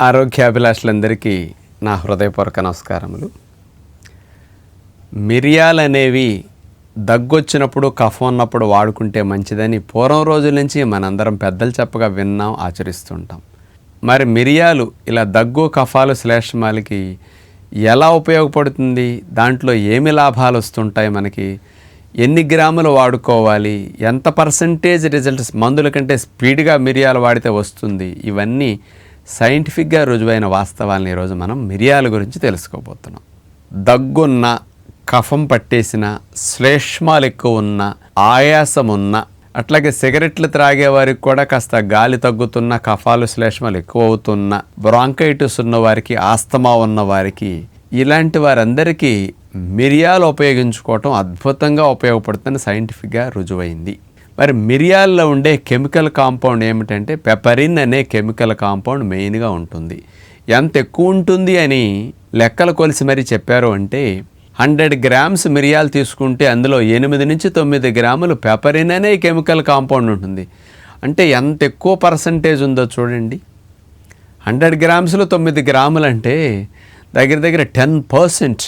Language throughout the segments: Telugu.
ఆరోగ్యాభిలాషులందరికీ నా హృదయపూర్వక నమస్కారములు. మిరియాలు అనేవి దగ్గొచ్చినప్పుడు కఫం ఉన్నప్పుడు వాడుకుంటే మంచిదని పూర్వం రోజుల నుంచి మనందరం పెద్దలు చెప్పగా విన్నాం ఆచరిస్తుంటాం. మరి మిరియాలు ఇలా దగ్గు కఫాలు శ్లేష్మాలకి ఎలా ఉపయోగపడుతుంది? దాంట్లో ఏమి లాభాలు వస్తుంటాయి మనకి? ఎన్ని గ్రాములు వాడుకోవాలి? ఎంత పర్సంటేజ్ రిజల్ట్స్ మందుల కంటే స్పీడ్గా మిరియాలు వాడితే వస్తుంది? ఇవన్నీ సైంటిఫిక్గా రుజువైన వాస్తవాలను ఈరోజు మనం మిరియాల గురించి తెలుసుకోబోతున్నాం. దగ్గున్న కఫం పట్టేసిన శ్లేష్మాలు ఎక్కువ ఉన్న ఆయాసం ఉన్న అట్లాగే సిగరెట్లు త్రాగే వారికి కూడా కాస్త గాలి తగ్గుతున్న కఫాలు శ్లేష్మాలు ఎక్కువ అవుతున్న బ్రాంకైటిస్ ఉన్న వారికి ఆస్తమా ఉన్న వారికి ఇలాంటి వారందరికీ మిరియాలు ఉపయోగించుకోవటం అద్భుతంగా ఉపయోగపడుతుందని సైంటిఫిక్గా రుజువైంది. మరి మిరియాల్లో ఉండే కెమికల్ కాంపౌండ్ ఏమిటంటే పెపరిన్ అనే కెమికల్ కాంపౌండ్ మెయిన్గా ఉంటుంది. ఎంత ఎక్కువ ఉంటుంది అని లెక్కలు కొలిసి మరీ చెప్పారు అంటే హండ్రెడ్ గ్రామ్స్ మిరియాలు తీసుకుంటే అందులో ఎనిమిది నుంచి తొమ్మిది గ్రాములు పెపరిన్ అనే కెమికల్ కాంపౌండ్ ఉంటుంది. అంటే ఎంత ఎక్కువ పర్సంటేజ్ ఉందో చూడండి. హండ్రెడ్ గ్రామ్స్లో తొమ్మిది గ్రాములు అంటే దగ్గర దగ్గర టెన్ పర్సెంట్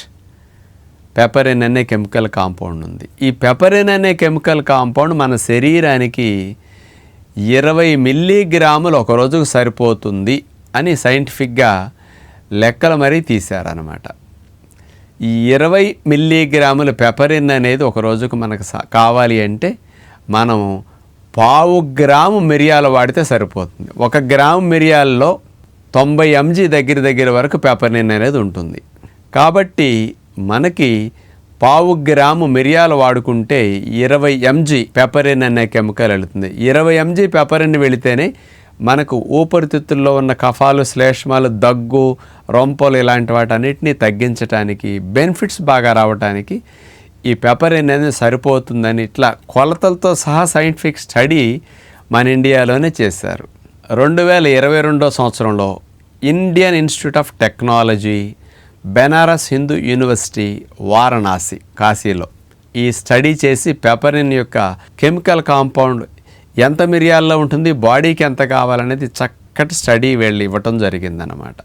పెపరిన్ అనే కెమికల్ కాంపౌండ్ ఉంది. ఈ పెపరిన్ అనే కెమికల్ కాంపౌండ్ మన శరీరానికి ఇరవై మిల్లీగ్రాములు ఒక రోజుకు సరిపోతుంది అని సైంటిఫిక్గా లెక్కలు మరీ తీశారనమాట ఈ ఇరవై మిల్లీగ్రాముల పెపరిన్ అనేది ఒక రోజుకు మనకు కావాలి అంటే మనం పావు గ్రాము మిరియాలు వాడితే సరిపోతుంది. ఒక గ్రాము మిరియాల్లో తొంభై ఎంజీ దగ్గర దగ్గర వరకు పెపరిన్ అనేది ఉంటుంది. కాబట్టి మనకి పావు గ్రాము మిరియాలు వాడుకుంటే ఇరవై ఎంజీ పెపరిన్ అనే కెమికల్ వెళుతుంది. ఇరవై ఎంజీ పెపరిన్ వెళితేనే మనకు ఊపిరితిత్తుల్లో ఉన్న కఫాలు శ్లేష్మాలు దగ్గు రొంపలు ఇలాంటి వాటన్నిటిని తగ్గించడానికి బెనిఫిట్స్ బాగా రావడానికి ఈ పెపరిన్ అనేది సరిపోతుందని ఇట్లా కొలతలతో సహా సైంటిఫిక్ స్టడీ మన ఇండియాలోనే చేశారు. రెండు వేల ఇరవై రెండో సంవత్సరంలో Indian Institute of Technology Banaras Hindu University Varanasi కాశీలో. ఈ స్టడీ చేసి పెపరిన్ యొక్క కెమికల్ కాంపౌండ్ ఎంత మిరియాల్లో ఉంటుంది బాడీకి ఎంత కావాలనేది చక్కటి స్టడీ వెళ్ళి ఇవ్వటం జరిగిందనమాట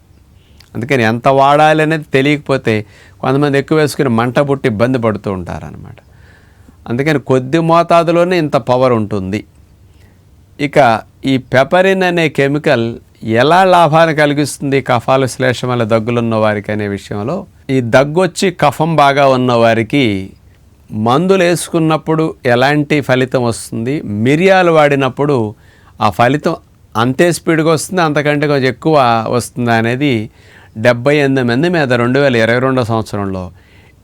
అందుకని ఎంత వాడాలి అనేది తెలియకపోతే కొంతమంది ఎక్కువ వేసుకుని మంట పుట్టి ఇబ్బంది పడుతూ ఉంటారనమాట అందుకని కొద్ది మోతాదులోనే ఇంత పవర్ ఉంటుంది. ఇక ఈ పెపరిన్ అనే కెమికల్ ఎలా లాభాన్ని కలిగిస్తుంది కఫాలు శ్లేషమల దగ్గులున్న వారికి అనే విషయంలో ఈ దగ్గొచ్చి కఫం బాగా ఉన్నవారికి మందులు వేసుకున్నప్పుడు ఎలాంటి ఫలితం వస్తుంది మిరియాలు వాడినప్పుడు ఆ ఫలితం అంతే స్పీడ్గా వస్తుంది అంతకంటే కొంచెం ఎక్కువ వస్తుందా అనేది డెబ్బై ఎనిమిది మంది మీద రెండు వేల ఇరవై రెండో సంవత్సరంలో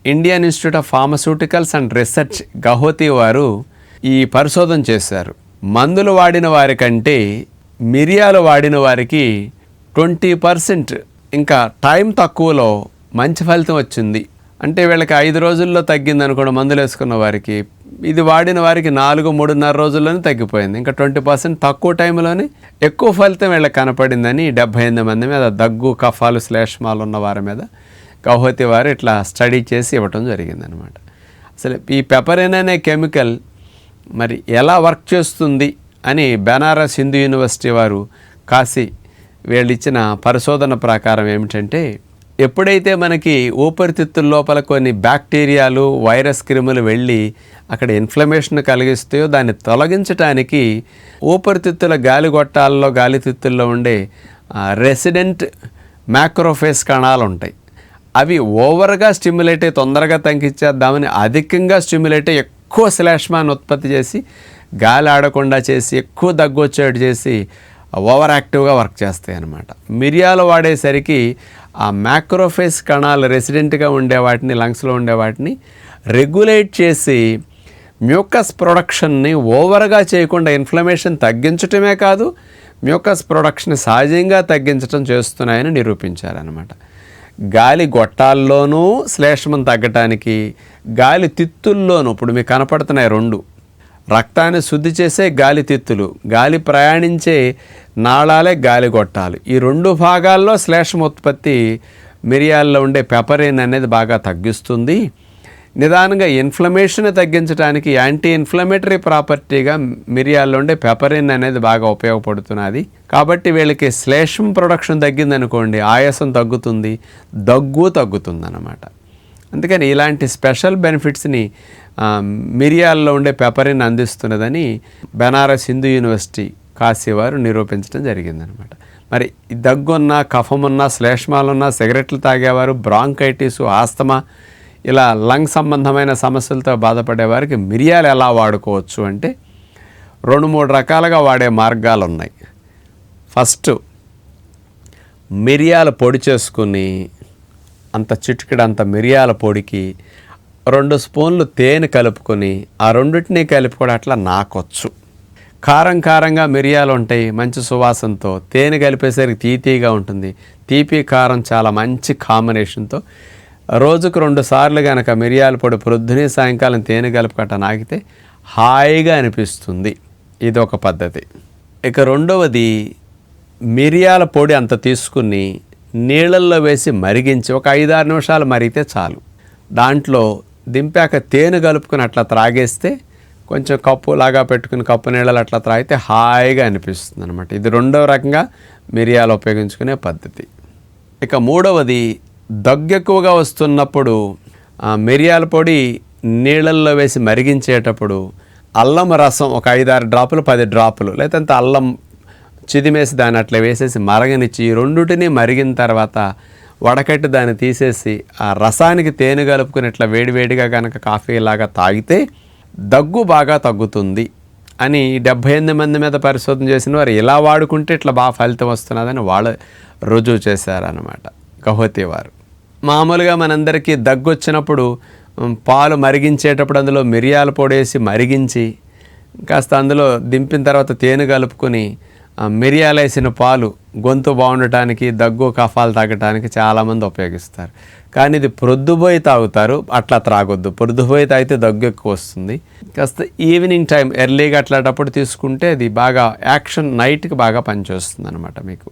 Indian institute of pharmaceuticals and research Guwahati వారు ఈ పరిశోధన చేశారు. మందులు వాడిన వారికంటే మిరియాలు వాడిన వారికి ట్వంటీ పర్సెంట్. ఇంకా టైం తక్కువలో మంచి ఫలితం వచ్చింది. అంటే వీళ్ళకి ఐదు రోజుల్లో తగ్గింది అనుకోండి మందులు వేసుకున్న వారికి. ఇది వాడిన వారికి నాలుగు మూడున్నర రోజుల్లోనే తగ్గిపోయింది. ఇంకా ట్వంటీ పర్సెంట్ తక్కువ టైంలోనే ఎక్కువ ఫలితం వీళ్ళకి కనపడిందని డెబ్బై ఎనిమిది మంది మీద దగ్గు కఫాలు శ్లేష్మాలు ఉన్న వారి మీద గౌహతి వారు ఇట్లా స్టడీ చేసి ఇవ్వటం జరిగిందనమాట. అసలు ఈ పెపరిన్ అనే కెమికల్ మరి ఎలా వర్క్ చేస్తుంది? అని బెనారస్ హిందూ యూనివర్సిటీ వారు కాశీ వీళ్ళు ఇచ్చిన పరిశోధన ప్రకారం ఏమిటంటే ఎప్పుడైతే మనకి ఊపిరితిత్తుల లోపల కొన్ని బ్యాక్టీరియాలు వైరస్ క్రిములు వెళ్ళి అక్కడ ఇన్ఫ్లమేషన్ కలిగిస్తాయో దాన్ని తొలగించడానికి ఊపిరితిత్తుల గాలిగొట్టాల్లో గాలితిత్తుల్లో ఉండే రెసిడెంట్ మ్యాక్రోఫేస్ కణాలు ఉంటాయి. అవి ఓవర్గా స్టిమ్యులేట్ అయ్యి తొందరగా తగ్గించేద్దామని అధికంగా స్టిమ్యులేట్ అయ్యి ఎక్కువ శ్లేష్మాన్ని ఉత్పత్తి చేసి గాలి ఆడకుండా చేసి ఎక్కువ దగ్గు వచ్చేట్టు చేసి ఓవర్ యాక్టివ్గా వర్క్ చేస్తాయి అన్నమాట. మిరియాలు వాడేసరికి ఆ మ్యాక్రోఫేస్ కణాలు రెసిడెంట్గా ఉండే వాటిని లంగ్స్లో ఉండే వాటిని రెగ్యులేట్ చేసి మ్యూకస్ ప్రొడక్షన్ని ఓవర్గా చేయకుండా ఇన్ఫ్లమేషన్ తగ్గించటమే కాదు మ్యూకస్ ప్రొడక్షన్ సహజంగా తగ్గించడం చేస్తున్నాయని నిరూపించారనమాట గాలి గొట్టాల్లోనూ శ్లేష్మం తగ్గటానికి గాలి తిత్తుల్లోనూ ఇప్పుడు మీకు కనపడుతున్నాయి రెండు రక్తాన్ని శుద్ధి చేసే గాలితిత్తులు గాలి ప్రయాణించే నాళాలే గాలి గొట్టాలు. ఈ రెండు భాగాల్లో శ్లేషం ఉత్పత్తి మిరియాల్లో ఉండే పెపరిన్ అనేది బాగా తగ్గిస్తుంది. నిదానంగా ఇన్ఫ్లమేషన్ తగ్గించడానికి యాంటీ ఇన్ఫ్లమేటరీ ప్రాపర్టీగా మిరియాల్లో ఉండే పెపరిన్ అనేది బాగా ఉపయోగపడుతున్నది. కాబట్టి వీళ్ళకి శ్లేషం ప్రొడక్షన్ తగ్గిందనుకోండి ఆయాసం తగ్గుతుంది దగ్గు తగ్గుతుంది అన్నమాట అందుకని ఇలాంటి స్పెషల్ బెనిఫిట్స్ని మిరియాల్లో ఉండే పెపరిన్ అందిస్తున్నదని బెనారస్ హిందూ యూనివర్సిటీ కాశీ వారు నిరూపించడం జరిగిందనమాట. మరి దగ్గున్న దగ్గున్నా కఫమున్నా శ్లేష్మాలున్నా సిగరెట్లు తాగేవారు బ్రాంకైటిస్ ఆస్తమా ఇలా లంగ్ సంబంధమైన సమస్యలతో బాధపడేవారికి మిరియాలు ఎలా వాడుకోవచ్చు అంటే రెండు మూడు రకాలుగా వాడే మార్గాలు ఉన్నాయి ఫస్ట్ మిరియాల పొడి చేసుకుని అంత చిటికెడంత మిరియాల పొడికి రెండు స్పూన్లు తేనె కలుపుకొని ఆ రెండింటినీ కలుపుకోవడం అట్లా నాకొచ్చు. కారం కారంగా మిరియాలు ఉంటాయి మంచి సువాసనతో. తేనె కలిపేసరికి తీతీగా ఉంటుంది. తీపి కారం చాలా మంచి కాంబినేషన్తో. రోజుకు రెండు సార్లు కనుక మిరియాల పొడి ప్రొద్దునే సాయంకాలం తేనె కలుపుకట్ట నాకితే హాయిగా అనిపిస్తుంది. ఇది ఒక పద్ధతి. ఇక రెండవది మిరియాల పొడి అంత తీసుకుని నీళ్ళల్లో వేసి మరిగించి ఒక ఐదారు నిమిషాలు మరిగితే చాలు. దాంట్లో దింపాక తేనె కలుపుకుని అట్లా త్రాగేస్తే కొంచెం కప్పు లాగా పెట్టుకుని కప్పు నీళ్ళలో అట్లా త్రాగితే హాయిగా అనిపిస్తుంది అనమాట ఇది రెండవ రకంగా మిరియాలు ఉపయోగించుకునే పద్ధతి. ఇక మూడవది దగ్గు ఎక్కువగా వస్తున్నప్పుడు మిరియాల పొడి నీళ్ళల్లో వేసి మరిగించేటప్పుడు అల్లం రసం ఒక ఐదారు డ్రాపులు పది డ్రాపులు లేదంటే అల్లం చిదిమేసి దాన్ని అట్లా వేసేసి మరగనిచ్చి ఈ రెండుటిని మరిగిన తర్వాత వడకట్టి దాన్ని తీసేసి ఆ రసానికి తేనె కలుపుకుని ఇట్లా వేడివేడిగా కనుక కాఫీ లాగా తాగితే దగ్గు బాగా తగ్గుతుంది అని డెబ్భై ఎనిమిది మంది మీద పరిశోధన చేసిన వారు ఇలా వాడుకుంటే ఇట్లా బాగా ఫలితం వస్తున్నదని వాళ్ళు రుజువు చేశారనమాట గహోతి వారు. మామూలుగా మనందరికీ దగ్గు వచ్చినప్పుడు పాలు మరిగించేటప్పుడు అందులో మిరియాల పొడేసి మరిగించి కాస్త అందులో దింపిన తర్వాత తేనె కలుపుకొని మిరియాలేసిన వేసిన పాలు గొంతు బాగుండటానికి దగ్గు కఫాలు తాగటానికి చాలామంది ఉపయోగిస్తారు. కానీ ఇది ప్రొద్దుబోయి తాగుతారు అట్లా త్రాగొద్దు. ప్రొద్దుబోయి తాగితే దగ్గు ఎక్కువ వస్తుంది. కాస్త ఈవినింగ్ టైం ఎర్లీగా అట్లాంటప్పుడు తీసుకుంటే అది బాగా యాక్షన్ నైట్కి బాగా పనిచేస్తుంది అనమాట మీకు.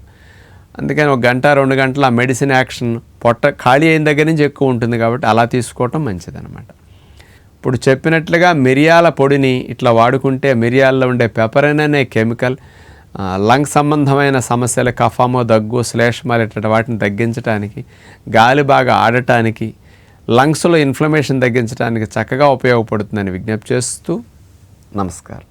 అందుకని ఒక గంట రెండు గంటల ఆ మెడిసిన్ యాక్షన్ పొట్ట ఖాళీ అయిన దగ్గర నుంచి ఎక్కువ ఉంటుంది కాబట్టి అలా తీసుకోవటం మంచిదనమాట ఇప్పుడు చెప్పినట్లుగా మిరియాల పొడిని ఇట్లా వాడుకుంటే మిరియాల్లో ఉండే పెపరిన్ అనే కెమికల్ లంగ్ సంబంధమైన సమస్యలు కఫామో దగ్గు శ్లేష్మాలు ఇట్లాంటి వాటిని తగ్గించడానికి గాలి బాగా ఆడటానికి లంగ్స్లో ఇన్ఫ్లమేషన్ తగ్గించడానికి చక్కగా ఉపయోగపడుతుందని విజ్ఞప్తి చేస్తూ నమస్కారం.